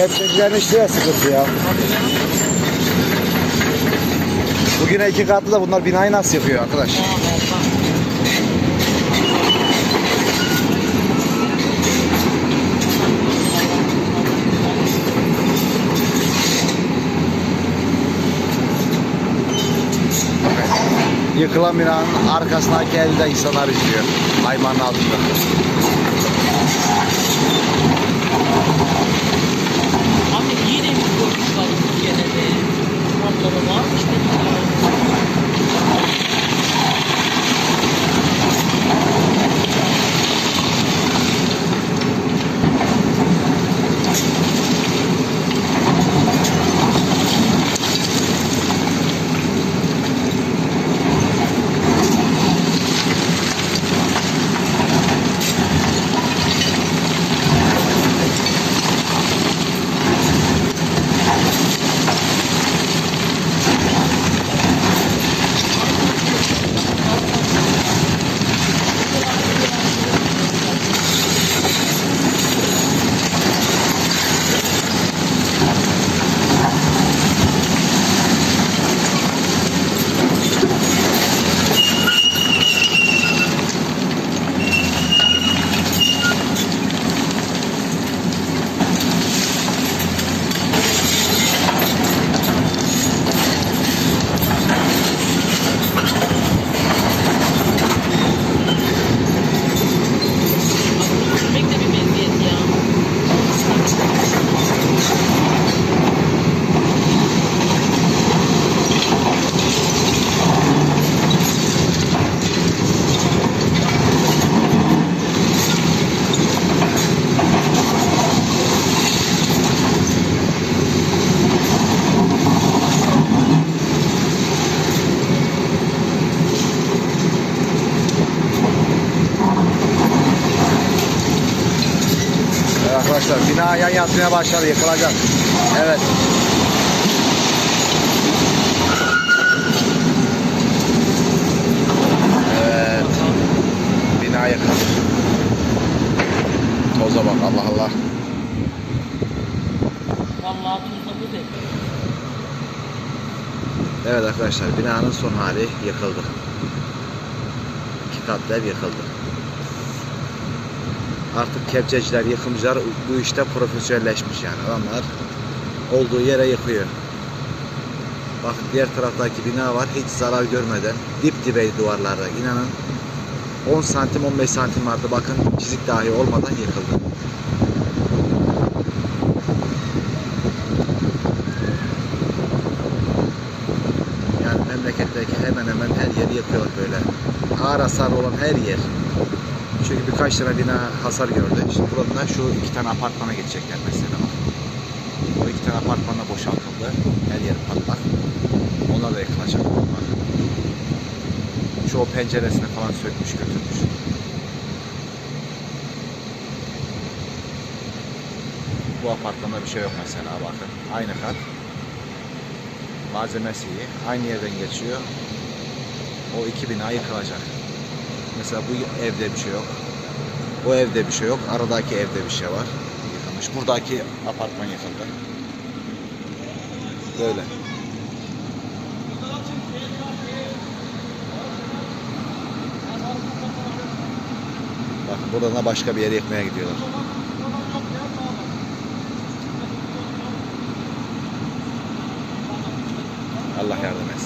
Kepçecilerin işleri sıkıntı ya. Bugüne iki katlı da bunlar binayı nasıl yapıyor arkadaş? Yıkılan binanın arkasındaki elde insanlar izliyor. Hayvanın altında. Arkadaşlar bina yan yatmaya başladı yıkılacak. Evet. Evet. Bina yıkıldı. Toza bak Allah Allah. Vallahi tuzladı de. Evet arkadaşlar binanın son hali yıkıldı. İki katlı ev yıkıldı. Artık kepçeciler, yıkımcılar bu işte profesyonelleşmiş yani. Adamlar olduğu yere yıkıyor. Bakın diğer taraftaki bina var hiç zarar görmeden dip dibeydi duvarlarda inanın 10 santim 15 santim vardı bakın çizik dahi olmadan yıkıldı. Yani memleketteki hemen hemen her yeri yıkıyor böyle. Ağır hasar olan her yer. Çünkü birkaç tane bina hasar gördü. Şimdi buradan şu iki tane apartmana geçecekler mesela. O iki tane apartmana boşaltıldı. Her yer patlak. Onlar da yıkılacak. Bak. Çoğu penceresini falan sökmüş götürmüş. Bu apartmanda bir şey yok mesela bakın. Aynı kat. Malzemesi iyi. Aynı yerden geçiyor. O iki bina yıkılacak. Mesela bu evde bir şey yok. Bu evde bir şey yok. Aradaki evde bir şey var. Yıkılmış. Buradaki apartman yıkıldı. Böyle. Bak buradan da başka bir yere yıkmaya gidiyorlar. Allah yardım etsin.